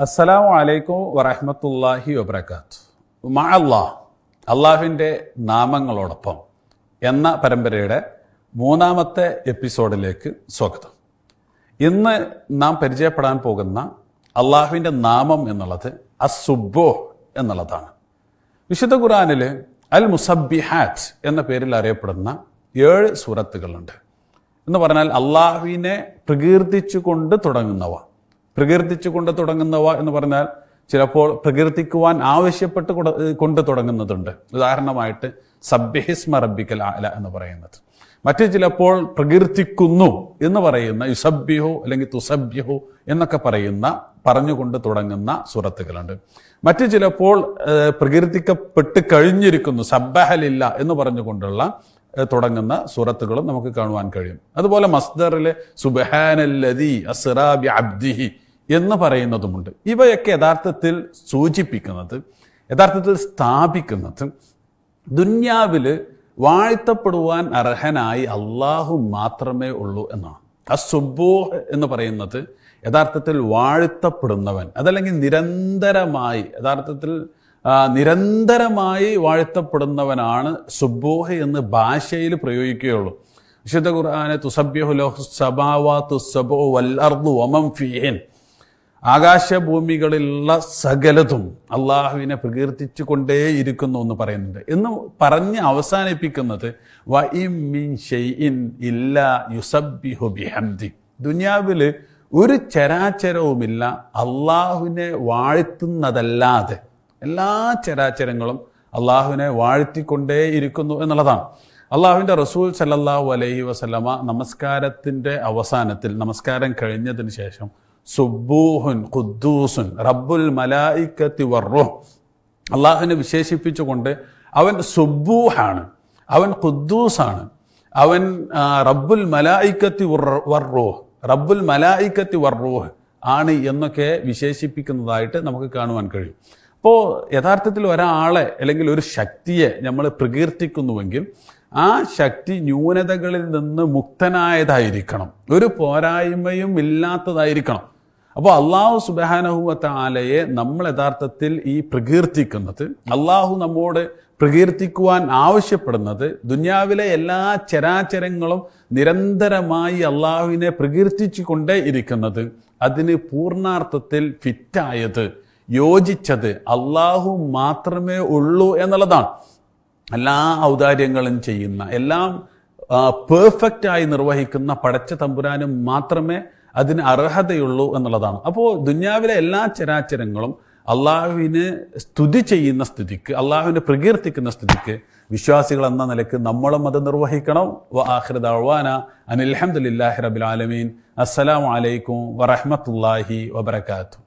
അസ്സലാമു അലൈക്കും വറഹമത്തല്ലാഹി വബർക്കാത്ത് മഅല്ലാ അള്ളാഹുവിന്റെ നാമങ്ങളോടൊപ്പം എന്ന പരമ്പരയുടെ മൂന്നാമത്തെ എപ്പിസോഡിലേക്ക് സ്വാഗതം. ഇന്ന് നാം പരിചയപ്പെടാൻ പോകുന്ന അള്ളാഹുവിന്റെ നാമം എന്നുള്ളത് അസുബോ എന്നുള്ളതാണ്. വിശുദ്ധ ഖുറാനിൽ അൽ മുസബിഹാറ്റ് എന്ന പേരിൽ അറിയപ്പെടുന്ന ഏഴ് സൂറത്തുകളുണ്ട്. എന്ന് പറഞ്ഞാൽ അള്ളാഹുവിനെ പ്രകീർത്തിച്ചുകൊണ്ട് തുടങ്ങുന്നവ. പ്രകീർത്തിച്ചുകൊണ്ട് തുടങ്ങുന്നവ എന്ന് പറഞ്ഞാൽ ചിലപ്പോൾ പ്രകീർത്തിക്കുവാൻ ആവശ്യപ്പെട്ട് കൊണ്ട് തുടങ്ങുന്നതുണ്ട്. ഉദാഹരണമായിട്ട് സബ്യഹിസ്മ റബ്ബിക്കൽ ആല എന്ന് പറയുന്നത്. മറ്റു ചിലപ്പോൾ പ്രകീർത്തിക്കുന്നു എന്ന് പറയുന്ന യുസഭ്യഹോ അല്ലെങ്കിൽ തുസഭ്യഹോ എന്നൊക്കെ പറയുന്ന പറഞ്ഞുകൊണ്ട് തുടങ്ങുന്ന സൂറത്തുകളുണ്ട്. മറ്റു ചിലപ്പോൾ പ്രകീർത്തിക്കപ്പെട്ട് കഴിഞ്ഞിരിക്കുന്നു സബ്ബഹലില്ല എന്ന് പറഞ്ഞുകൊണ്ടുള്ള തുടങ്ങുന്ന സൂറത്തുകളും നമുക്ക് കാണുവാൻ കഴിയും. അതുപോലെ മസ്ദറിലെ സുബഹാനല്ലതി അസ്റാബി അബ്ദിഹി എന്ന് പറയുന്നതുമുണ്ട്. ഇവയൊക്കെ യഥാർത്ഥത്തിൽ സൂചിപ്പിക്കുന്നത് യഥാർത്ഥത്തിൽ സ്ഥാപിക്കുന്നത് ദുന്യാവിൽ വാഴ്ത്തപ്പെടുവാൻ അർഹനായി അള്ളാഹു മാത്രമേ ഉള്ളൂ എന്നാണ്. അസുബോഹ് എന്ന് പറയുന്നത് യഥാർത്ഥത്തിൽ വാഴ്ത്തപ്പെടുന്നവൻ അതല്ലെങ്കിൽ നിരന്തരമായി യഥാർത്ഥത്തിൽ നിരന്തരമായി വാഴ്ത്തപ്പെടുന്നവനാണ് സുബോഹ് എന്ന് ഭാഷയിൽ പ്രയോഗിക്കുകയുള്ളൂ. വിശുദ്ധ ഖുർആാനെ തുസബ്യഹു ലോഹ് സബാവാ തുസബോ വൽ അർദു വമം ഫീഹിൻ. ആകാശഭൂമികളിലുള്ള സകലതും അള്ളാഹുവിനെ പ്രകീർത്തിച്ചു കൊണ്ടേയിരിക്കുന്നു എന്ന് പറയുന്നുണ്ട്. എന്ന് പറഞ്ഞ് അവസാനിപ്പിക്കുന്നത് ദുനിയാവിൽ ഒരു ചരാചരവുമില്ല. അള്ളാഹുവിനെ വാഴ്ത്തുന്നതല്ലാതെ എല്ലാ ചരാചരങ്ങളും അള്ളാഹുവിനെ വാഴ്ത്തിക്കൊണ്ടേയിരിക്കുന്നു എന്നുള്ളതാണ്. അള്ളാഹുവിന്റെ റസൂൽ സല്ലാഹു അലൈഹി വസ്ലമ നമസ്കാരത്തിന്റെ അവസാനത്തിൽ നമസ്കാരം കഴിഞ്ഞതിന് ശേഷം സുബൂഹുൻ ഖുദ്ദൂസുൻ റബ്ബുൽ മലായിക്കത്തി വർറുഹ്. അള്ളാഹുവിനെ വിശേഷിപ്പിച്ചുകൊണ്ട് അവൻ സുബൂഹാണ് അവൻ ഖുദ്ദൂസാണ് അവൻ റബ്ബുൽ മലായിക്കത്തി വർറൂഹ് റബ്ബുൽ മലായിക്കത്തി വർറൂഹ് ആണ് എന്നൊക്കെ വിശേഷിപ്പിക്കുന്നതായിട്ട് നമുക്ക് കാണുവാൻ കഴിയും. അപ്പോൾ യഥാർത്ഥത്തിൽ ഒരാളെ അല്ലെങ്കിൽ ഒരു ശക്തിയെ നമ്മൾ പ്രകീർത്തിക്കുന്നുവെങ്കിൽ ആ ശക്തി ന്യൂനതകളിൽ നിന്ന് മുക്തനായതായിരിക്കണം. ഒരു പോരായ്മയും ഇല്ലാത്തതായിരിക്കണം. അപ്പോൾ അള്ളാഹു സുബാനഹുവത്ത ആലയെ നമ്മൾ യഥാർത്ഥത്തിൽ ഈ പ്രകീർത്തിക്കുന്നത് അള്ളാഹു നമ്മോട് പ്രകീർത്തിക്കുവാൻ ആവശ്യപ്പെടുന്നത് ദുന്യാവിലെ എല്ലാ ചരാചരങ്ങളും നിരന്തരമായി അള്ളാഹുവിനെ പ്രകീർത്തിച്ചു കൊണ്ടേ ഇരിക്കുന്നത്. അതിന് പൂർണാർത്ഥത്തിൽ ഫിറ്റായത് യോജിച്ചത് അള്ളാഹു മാത്രമേ ഉള്ളൂ എന്നുള്ളതാണ്. എല്ലാ ഔദാര്യങ്ങളും ചെയ്യുന്ന എല്ലാം പെർഫെക്റ്റ് ആയി നിർവഹിക്കുന്ന പടച്ച തമ്പുരാനും മാത്രമേ അതിന് അർഹതയുള്ളൂ എന്നുള്ളതാണ്. അപ്പോൾ ദുന്യാവിലെ എല്ലാ ചരാചരങ്ങളും അള്ളാഹുവിന് സ്തുതി ചെയ്യുന്ന സ്ഥിതിക്ക് അള്ളാഹുവിനെ പ്രകീർത്തിക്കുന്ന സ്ഥിതിക്ക് വിശ്വാസികൾ എന്ന നിലയ്ക്ക് നമ്മളും അത് നിർവഹിക്കണം. വ ആഖിറദാന അനിൽഹമുല്ലാഹി റബിൽ ആലമീൻ. അസ്സലാമു അലൈക്കും വറഹമത്തല്ലാഹി വബർക്കാത്തു